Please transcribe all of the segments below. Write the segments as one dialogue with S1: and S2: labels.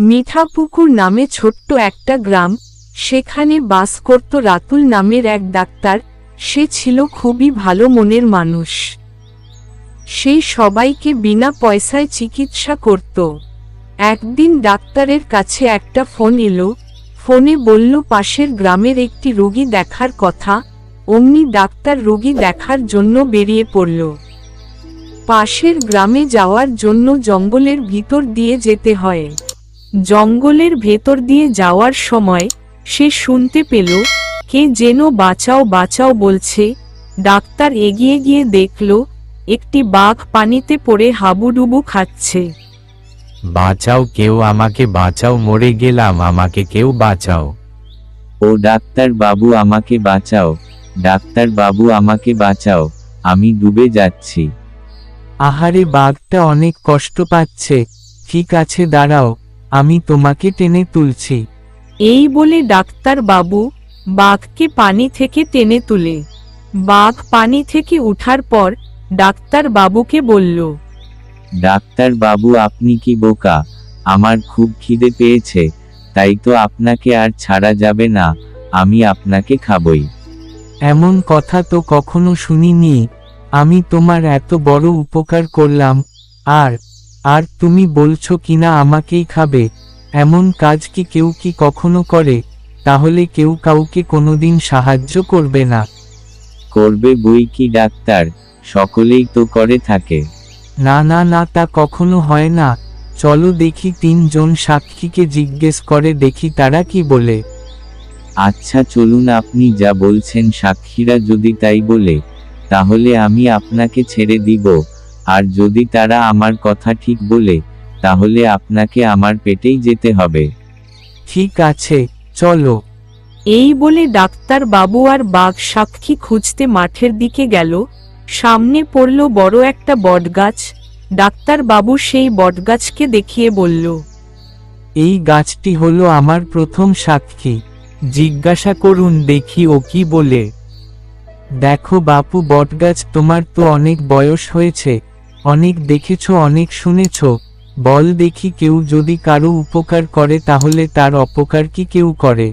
S1: মিঠাপুকুর নামে ছোট্ট একটা গ্রাম, সেখানে বাস করত রাতুল নামের এক ডাক্তার, সে ছিল খুবই ভালো মনের মানুষ। সেই সবাইকে বিনা পয়সায় চিকিৎসা করত। একদিন ডাক্তারের কাছে একটা ফোন এলো, ফোনে বলল, পাশের গ্রামের একটি রোগী দেখার কথা, অমনি ডাক্তার রোগী দেখার জন্য বেরিয়ে পড়ল। পাশের গ্রামে যাওয়ার জন্য জঙ্গলের ভিতর দিয়ে যেতে হয়। জঙ্গলের ভেতর দিয়ে যাওয়ার সময় সে শুনতে পেল কে যেন বাঁচাও বাঁচাও বলছে। ডাক্তার এগিয়ে গিয়ে দেখল একটি বাঘ পানিতে পড়ে হাবুডুবু খাচ্ছে।
S2: বাঁচাও কেউ আমাকে বাঁচাও মরে গেলাম আমাকে কেউ বাঁচাও।
S3: ও ডাক্তার বাবু আমাকে বাঁচাও। ডাক্তার বাবু আমাকে বাঁচাও আমি ডুবে যাচ্ছি।
S2: আহারে বাঘটা অনেক কষ্ট পাচ্ছে। ঠিক আছে দাঁড়াও। আমি তোমাকে টেনে তুলছি।
S1: এই বলে ডাক্তার বাবু বাঘকে পানি থেকে টেনে তুলে। বাঘ পানি থেকে উঠার পর ডাক্তার বাবুকে বলল
S3: ডাক্তার বাবু আপনি কি বোকা? আমার খুব খিদে পেয়েছে তাই তো আপনাকে আর ছাড়া যাবে না আমি আপনাকে খাবই।
S2: এমন কথা তো কখনো শুনিনি। আমি তোমার এত বড় উপকার করলাম আর আর তুমি বলছো কিনা আমাকেই খাবে এমন কাজ কি কেউ কি কখনো করে তাহলে কেউ কাউকে কোনোদিন সাহায্য করবে না।
S3: করবে বই কি ডাক্তার সকলেই তো করে থাকে।
S2: না না না তা কখনো হয় না। চলো দেখি তিনজন সাক্ষীকে জিজ্ঞেস করে দেখি তারা কি বলে।
S3: আচ্ছা চলুন আপনি যা বলছেন সাক্ষীরা যদি তাই বলে তাহলে আমি আপনাকে ছেড়ে দিব। আর যদি তারা আমার কথা ঠিক বলে তাহলে আপনাকে আমার পেটেই যেতে হবে।
S2: ঠিক আছে চলো।
S1: এই বলে ডাক্তার বাবু আর বাঘ সাক্ষী খুঁজতে মাঠের দিকে গেল। সামনে পড়ল বড় একটা বটগাছ। ডাক্তার বাবু সেই বটগাছকে দেখিয়ে বলল
S2: এই গাছটি হলো আমার প্রথম সাক্ষী জিজ্ঞাসা করুন দেখি ও কি বলে। দেখো বাপু বটগাছ তোমার তো অনেক বয়স হয়েছে। অনেক দেখেছ, অনেক শুনেছ। বল দেখি কেউ যদি কারও উপকার করে, তাহলে তার অপকার কি কেউ করে?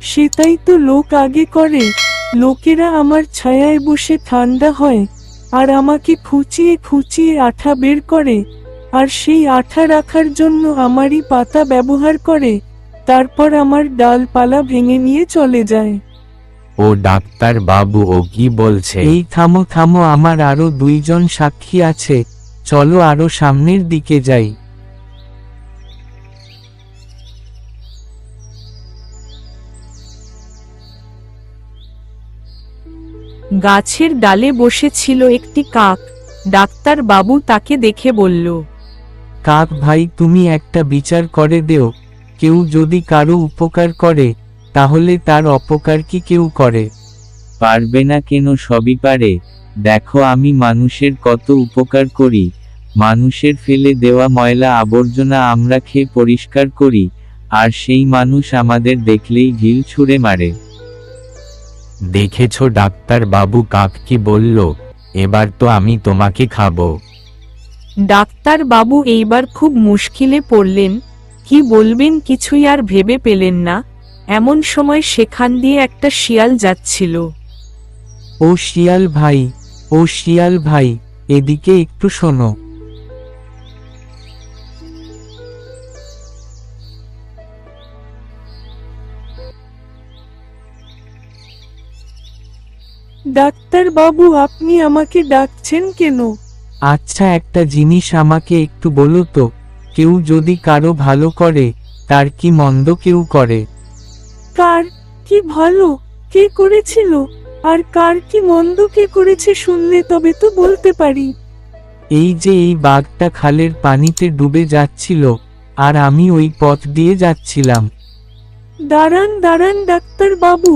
S4: সেটাই তো লোক আগে করে। লোকেরা আমার ছায়ায় বসে ঠান্ডা হয়, আর আমাকে খুঁচিয়ে খুঁচিয়ে আঠা বের করে, আর সেই আঠা রাখার জন্য আমারই পাতা ব্যবহার করে, তারপর আমার ডালপালা ভেঙে নিয়ে চলে যায়।
S2: ও ডাক্তার বাবু ও কি বলছে? এই থামো থামো, আমার আরও দুইজন সাক্ষী আছে। চলো আরও সামনের দিকে যাই।
S1: গাছের ডালে বসেছিল একটি কাক। ডাক্তার বাবু তাকে দেখে বলল,
S2: কাক ভাই, তুমি একটা বিচার করে দেও। কেউ যদি কারও উপকার করে তাহলে তার অপকার কি কেউ করে?
S3: পারবে না কেন সবই পারে। দেখো আমি মানুষের কত উপকার করি। মানুষের ফেলে দেওয়া ময়লা আবর্জনা আমরা খেয়ে পরিষ্কার করি আর সেই মানুষ আমাদের দেখলেই ঢিল ছুঁড়ে মারে।
S2: দেখেছ ডাক্তার বাবু কাক কি বলল এবার তো আমি তোমাকে খাব।
S1: ডাক্তার বাবু এইবার খুব মুশকিলে পড়লেন। কি বলবেন কিছুই আর ভেবে পেলেন না। এমন সময় সেখান দিয়ে একটা শিয়াল যাচ্ছিল।
S2: ও শিয়াল ভাই ও শিয়াল ভাই এদিকে একটু শোনো।
S4: ডাক্তার বাবু আপনি আমাকে ডাকছেন কেন?
S2: আচ্ছা একটা জিনিস আমাকে একটু বলো তো কেউ যদি কারও ভালো করে তার কি মন্দ কেউ করে?
S4: কার কি ভালো কে করেছিল? আর কার কি মন্দ কে করেছে শুনলে তবে তো বলতে পারি।
S2: এই যে এই বাঘটা খালের পানিতে ডুবে যাচ্ছিল আর আমি ওই পথ দিয়ে যাচ্ছিলাম।
S4: দাঁড়ান দাঁড়ান ডাক্তার বাবু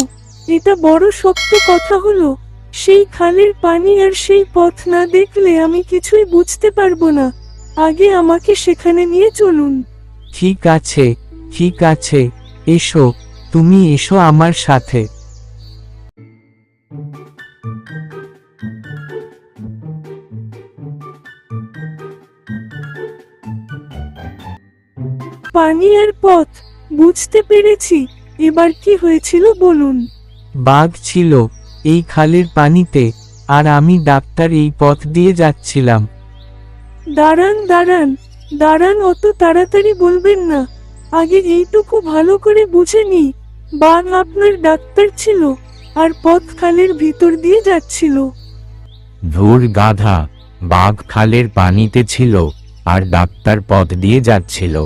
S4: এটা বড় শক্ত কথা হলো। সেই খালের পানি আর সেই পথ না দেখলে আমি কিছুই বুঝতে পারব না। আগে আমাকে সেখানে নিয়ে চলুন।
S2: ঠিক আছে ঠিক আছে এসো। তুমি এসো আমার সাথে।
S4: পানি পানি আর পথ বুঝতে পেরেছি। এবার কি হয়েছিল বলুন।
S2: বাঘ ছিল এই খালের পানিতে আর আমি ডাক্তার এই পথ দিয়ে যাচ্ছিলাম।
S4: দাঁড়ান দাঁড়ান দাঁড়ান অত তাড়াতাড়ি বলবেন না। আগে এইটুকু ভালো করে বুঝে নি বাঘ আপনার ডাক্তার ছিল আর পথ খালের ভিতর দিয়ে যাচ্ছিল।
S5: ধুর গাধা বাঘ খালের পানিতে ছিল আর ডাক্তার পথ দিয়ে যাচ্ছিল।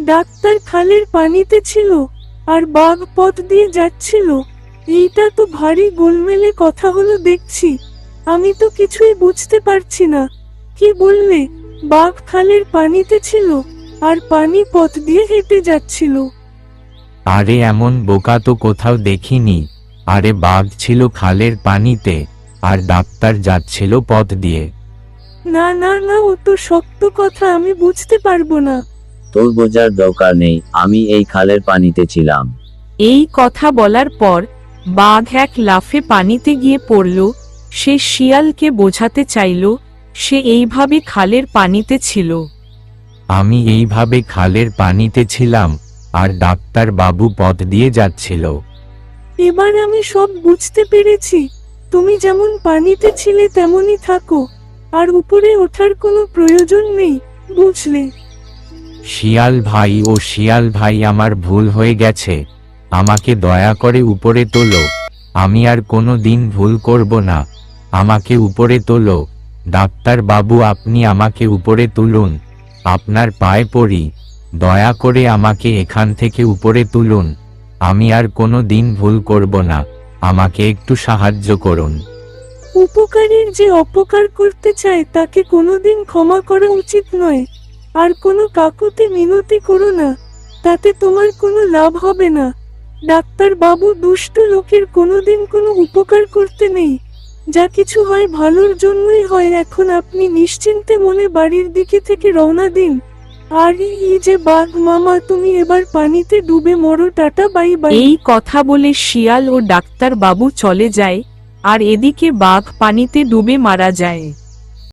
S4: ডাক্তার খালের পানিতে ছিল আর বাঘ পথ দিয়ে যাচ্ছিল। এইটা তো ভারী গোলমেলে কথা হলো দেখছি। আমি তো কিছুই বুঝতে পারছি না। কি বললে? বাঘ খালের পানিতে ছিল আর পানি পথ দিয়ে হেঁটে যাচ্ছিল।
S5: আরে এমন বোকা তো কোথাও দেখিনি। আরে বাঘ ছিল খালের পানিতে আর ডাক্তার যাচ্ছিল পথ দিয়ে।
S4: না না না ও তো শক্ত কথা আমি বুঝতে পারব না।
S6: তোর বোঝার দরকার নেই আমি এই খালের পানিতে ছিলাম।
S1: এই কথা বলার পর বাঘ এক লাফে পানিতে গিয়ে পড়ল সে শিয়ালকে বোঝাতে চাইল সে এইভাবে খালের পানিতে ছিল।
S5: আমি এইভাবে খালের পানিতে ছিলাম আর ডাক্তার বাবু পথ দিয়ে যাচ্ছিল।
S4: এবার আমি সব বুঝতে পেরেছি। তুমি যেমন পানিতে ছিলে তেমনই থাকো আর উপরে ওঠার কোনো প্রয়োজন নেই বুঝলে?
S5: শিয়াল ভাই ও শিয়াল ভাই আমার ভুল হয়ে গেছে। আমাকে দয়া করে উপরে তোলো। আমি আর কোনো দিন ভুল করব না। আমাকে উপরে তোলো। ডাক্তার বাবু আপনি আমাকে উপরে তুলুন। আপনার পায়ে পড়ি। দয়া করে আমাকে এখান থেকে উপরে তুলুন। আমি আর কোনো দিন ভুল করব না। আমাকে একটু সাহায্য করুন।
S4: উপকারীর যে অপকার করতে চায়, তাকে কোনোদিন ক্ষমা করা উচিত নয়। আর কোনো কাকুতি মিনতি করো না। তাতে তোমার কোনো লাভ হবে না। ডাক্তার বাবু দুষ্ট লোকের কোনোদিন কোনো উপকার করতে নেই। যা কিছু হয় ভালোর জন্যই হয়। এখন আপনি নিশ্চিন্তে মনে বাড়ির দিকে থেকে রওনা দিন। আর, এই যে বাঘ মামা, তুমি এবার পানিতে ডুবে মরো, টাটা, বাই বাই।
S1: এই কথা বলে শিয়াল ও ডাক্তার বাবু চলে যায়, আর এদিকে বাঘ পানিতে ডুবে মারা যায়।